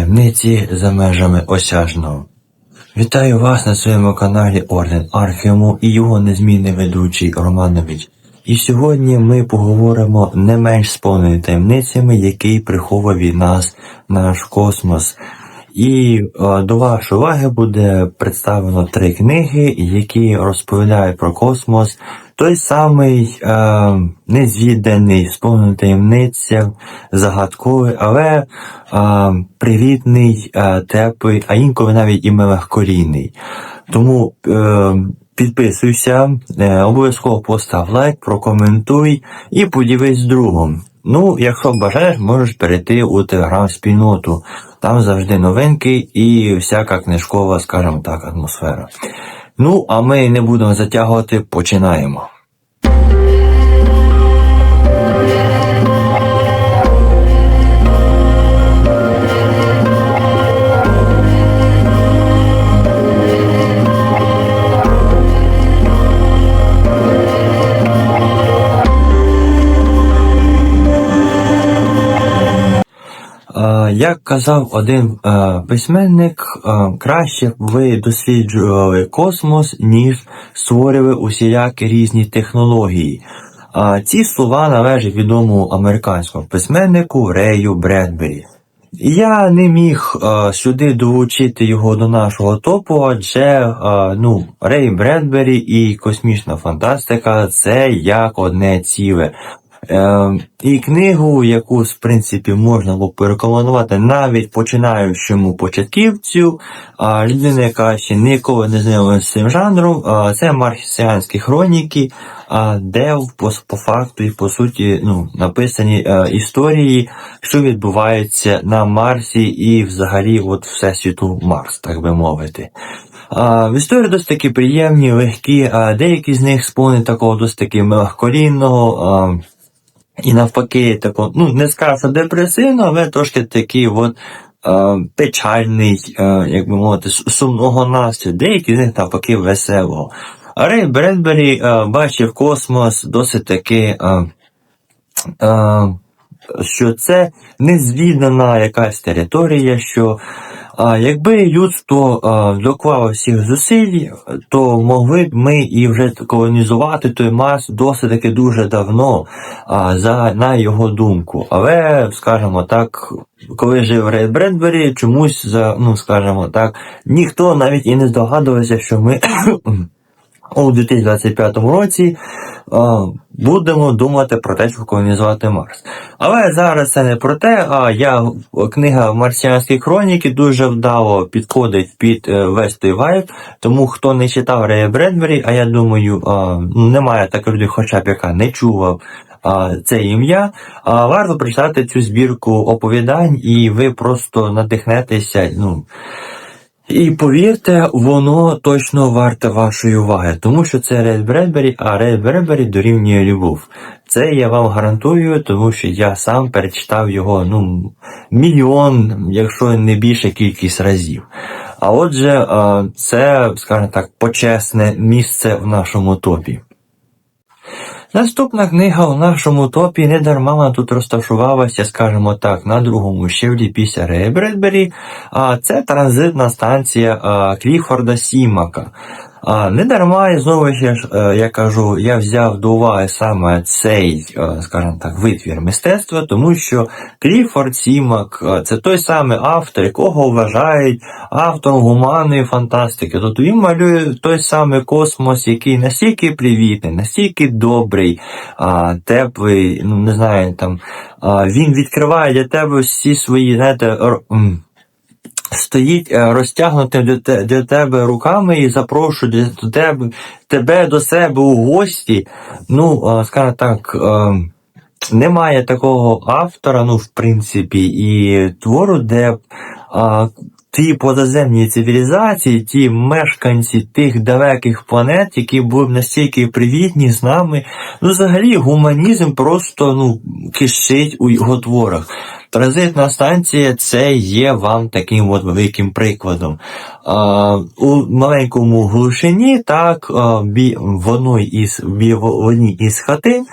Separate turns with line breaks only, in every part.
таємниці за межами осяжного. Вітаю вас на своєму каналі Орден Архіуму і його незмінний ведучий Романович. І сьогодні ми поговоримо не менш сповнені таємницями, який приховує від нас наш космос. І е, до вашої уваги буде представлено три книги, які розповідають про космос. Той самий е, незвіданий, сповнений таємницям, загадковий, але е, привітний, е, теплий, а інколи навіть і меланхолійний. Тому е, підписуйся, е, обов'язково постав лайк, прокоментуй і поділись з другом. Ну, якщо бажаєш, можеш перейти у телеграм-спільноту. Там завжди новинки і всяка книжкова, скажімо так, атмосфера. Ну, а ми не будемо затягувати, починаємо. Як казав один е, письменник, е, краще ви досліджували космос, ніж створювали усілякі різні технології. А Ці слова належать відомому американському письменнику Рею Бредбері. Я не міг е, сюди долучити його до нашого топу, адже е, ну, Рей Бредбері і космічна фантастика це як одне ціле. Е, і книгу, яку, в принципі, можна було порекомендувати навіть починаючому початківцю, а людина, яка ще ніколи не знайома з цим жанром, це марсіанські хроніки, де по, по факту і по суті ну, написані е, історії, що відбувається на Марсі і взагалі от всесвіту Марс, так би мовити. В історії досить таки приємні, легкі, а деякі з них сповнені такого досить таки меланхолійного, а, і навпаки, тако, ну не скажу, депресивно, але трошки такий от е, печальний, е, як би мовити, сумного настрою. Деякі з них навпаки веселого. Рей Бредбері е, бачив космос досить таки. Е, е, що це незвідана якась територія, що якби людство доклало всіх зусиль, то могли б ми і вже колонізувати той Марс досить таки дуже давно, за, на його думку. Але, скажімо так, коли жив Рей Бредбері, чомусь за, ну скажімо так, ніхто навіть і не здогадувався, що ми у 2025 році будемо думати про те, щоб колонізувати Марс. Але зараз це не про те, а я книга Марсіанські хроніки дуже вдало підходить під е, весь той вайб, тому хто не читав Рея Бредбері, а я думаю, ну, немає такої людини, хоча б яка не чував. Це ім'я, варто прочитати цю збірку оповідань, і ви просто надихнетеся. Ну, і повірте, воно точно варте вашої уваги, тому що це Ред Бредбері, а Ред Бредбері дорівнює любов. Це я вам гарантую, тому що я сам перечитав його ну, мільйон, якщо не більше кількість разів. А отже, е, це, скажімо так, почесне місце в нашому топі. Наступна книга у нашому топі не дарма вона тут розташувалася, скажімо так, на другому щевлі після Рей Бредбері, а це транзитна станція а, Кліфорда Сімака. Не дарма, і знову ж е, я кажу, я взяв до уваги саме цей, е, скажімо так, витвір мистецтва, тому що Кліфорд Сімак е, це той самий автор, якого вважають автором гуманної фантастики. Тобто він малює той самий космос, який настільки привітний, настільки добрий, теплий, ну не знаю, там він відкриває для тебе всі свої, знаєте, стоїть е, розтягнутим для, те- для тебе руками і запрошує до тебе, тебе до себе у гості. Ну, е, скажімо так. е, Немає такого автора, ну, в принципі, і твору, де ті позаземні цивілізації, ті мешканці тих далеких планет, які були настільки привітні з нами, ну, взагалі, гуманізм просто ну, кишить у його творах. Транзитна станція це є вам таким от великим прикладом. У маленькому глушині, так, в одній із, в із хатин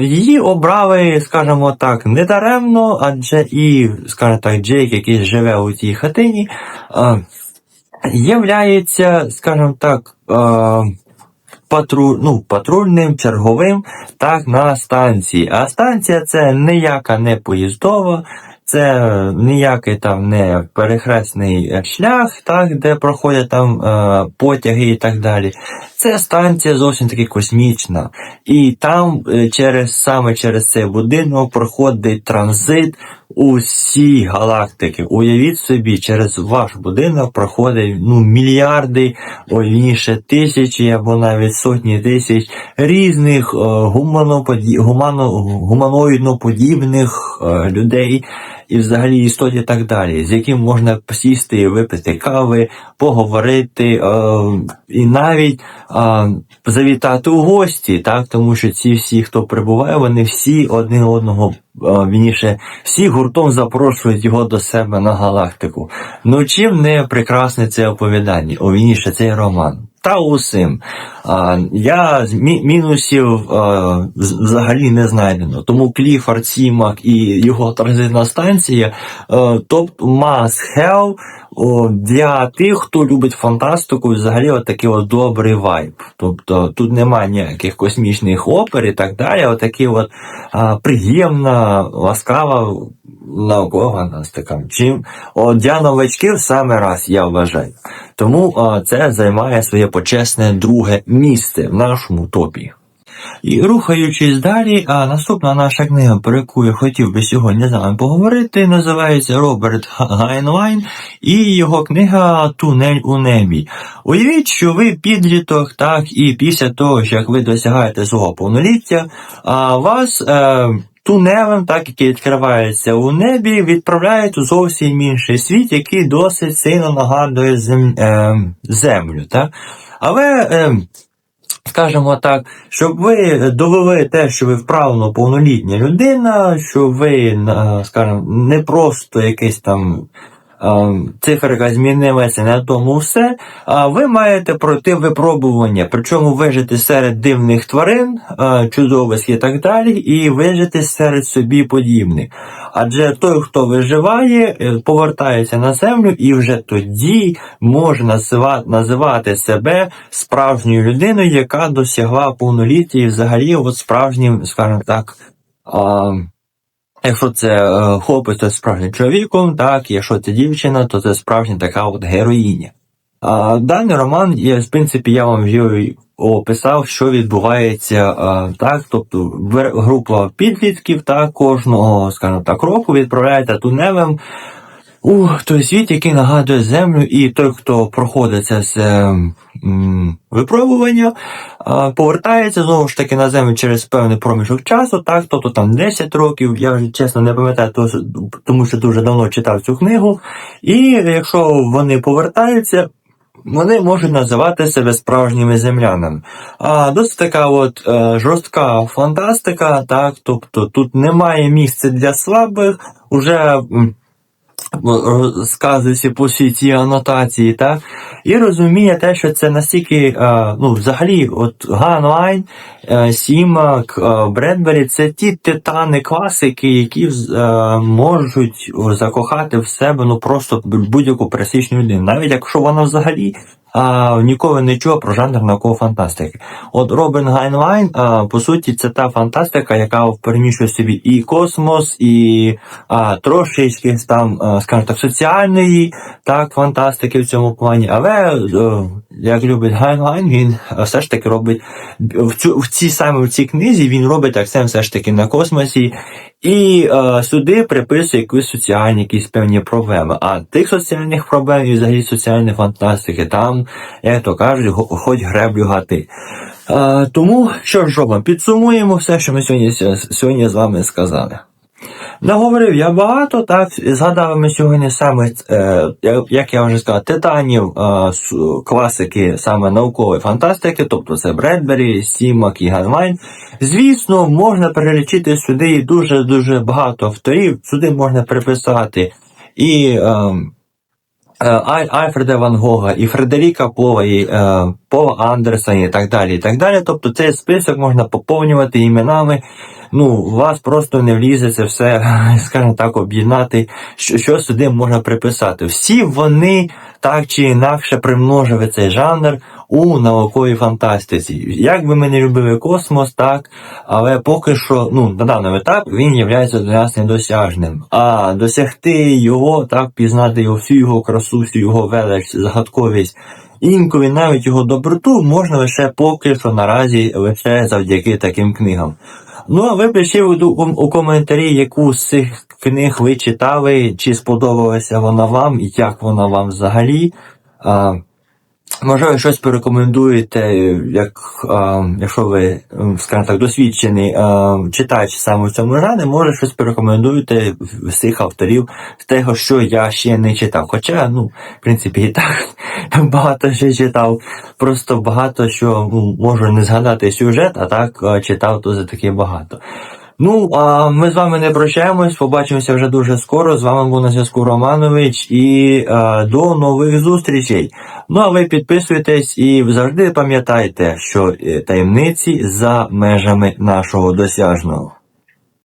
її обрали, скажімо так, недаремно, адже і, скажімо так, Джейк, який живе у цій хатині, являється, скажімо так, а, патру, ну, патрульним, черговим, так, на станції. А станція це ніяка не поїздова, це ніякий там не перехресний шлях, так, де проходять там е, потяги і так далі. Це станція зовсім таки космічна. І там е, через саме через цей будинок проходить транзит усі галактики. Уявіть собі, через ваш будинок проходить ну, мільярди, ой, тисячі або навіть сотні тисяч різних е, гуманоподі... гумано... гуманоїдно-подібних е, людей і взагалі істот і так далі, з яким можна посісти і випити кави, поговорити е, і навіть е, завітати у гості, так тому що ці всі, хто прибуває, вони всі один одного. Вініше, всі гуртом запрошують його до себе на галактику. Ну чим не прекрасне це оповідання, о вініше цей роман. Та усім. Я мінусів взагалі не знайдено. Тому Кліфорд Сімак і його транзитна станція топ must have для тих, хто любить фантастику, взагалі от такий от добрий вайб. Тобто тут немає ніяких космічних опер і так далі. Отакий от а, приємна, ласкава наукова фантастика. Чим от для новачків саме раз я вважаю. Тому а, це займає своє почесне друге місце в нашому топі. І рухаючись далі, а наступна наша книга, про яку я хотів би сьогодні з вами поговорити, називається Роберт Гайнлайн і його книга Тунель у небі. Уявіть, що ви підліток, так, і після того, як ви досягаєте свого повноліття, а вас. Е, Тунелем, так який відкривається у небі, відправляють у зовсім інший світ, який досить сильно нагадує зем, е, землю. Так? Але е, скажімо так, щоб ви довели те, що ви вправно повнолітня людина, що ви, е, скажімо, не просто якийсь там циферка змінилася на тому все, ви маєте пройти випробування, причому вижити серед дивних тварин, е, чудовиськ і так далі, і вижити серед собі подібних. Адже той, хто виживає, е, повертається на землю і вже тоді може називати, себе справжньою людиною, яка досягла повноліття і взагалі от справжнім, скажімо так, якщо це е, хлопець, то справжнім чоловіком, так, якщо це дівчина, то це справжня така от героїня. А, даний роман, я, в принципі, я вам описав, що відбувається а, так. Тобто група підлітків так, кожного, скажімо так, року відправляється тунелем у той світ, який нагадує землю, і той, хто проходить це все випробування, повертається знову ж таки на землю через певний проміжок часу, так, тобто там 10 років, я вже чесно не пам'ятаю, тому що дуже давно читав цю книгу. І якщо вони повертаються, вони можуть називати себе справжніми землянами. А досить така от е, жорстка фантастика, так, тобто тут немає місця для слабих, уже м, розказується по всій ці анотації, так, і розуміє те, що це настільки, е, ну, взагалі, от Ганлайн, е, Сімак, е, Бредбері це ті титани класики, які можуть закохати в себе ну просто будь-яку пересічну людину, навіть якщо вона взагалі. А, ніколи не чув про жанр наукової фантастики. От Робин Гайнлайн, а, по суті, це та фантастика, яка переміщує собі і космос, і а, трошечки там, скажімо так, соціальної так, фантастики в цьому плані. Але, е, як любить Гайнлайн, він все ж таки робить в, цю, в цій саме в цій книзі він робить акцент все ж таки на космосі. І е, сюди приписує якісь соціальні, якісь певні проблеми. А тих соціальних проблем і взагалі соціальної фантастики там, як то кажуть, хоч греблю гати. Е, тому що ж робимо? Підсумуємо все, що ми сьогодні, сьогодні з вами сказали. Наговорив я багато, так, згадали ми сьогодні саме, е, як- я вже сказав, титанів е, класики саме наукової фантастики, тобто це Бредбері, Сімак і Ганлайн. Звісно, можна перелічити сюди і дуже-дуже багато авторів, сюди можна приписати і. Е, е, Альфреда Ван Гога, і Фредеріка Пова, і е, Пола Андерсона, і так далі. і так далі. Тобто цей список можна поповнювати іменами. Ну, у вас просто не влізе це все, скажімо так, об'єднати, що, що сюди можна приписати. Всі вони так чи інакше примножили цей жанр у науковій фантастиці. Як би ми не любили космос, так, але поки що, ну, на даному етапі він є для нас недосяжним. А досягти його, так, пізнати його всю його красу, всю його велич, загадковість, інколи навіть його доброту можна лише поки що наразі лише завдяки таким книгам. Ну, а ви пишіть у, коментарі, яку з цих книг ви читали, чи сподобалася вона вам, і як вона вам взагалі. Можливо, щось порекомендуєте, як, а, якщо ви, скажімо так, досвідчений а, читач саме в цьому жанрі, може щось порекомендуєте з цих авторів з того, що я ще не читав. Хоча, ну, в принципі, і так багато що читав. Просто багато що ну, можу не згадати сюжет, а так читав за таки багато. Ну, а ми з вами не прощаємось, побачимося вже дуже скоро. З вами був на зв'язку Романович і а, до нових зустрічей. Ну а ви підписуйтесь і завжди пам'ятайте, що е, таємниці за межами нашого досяжного.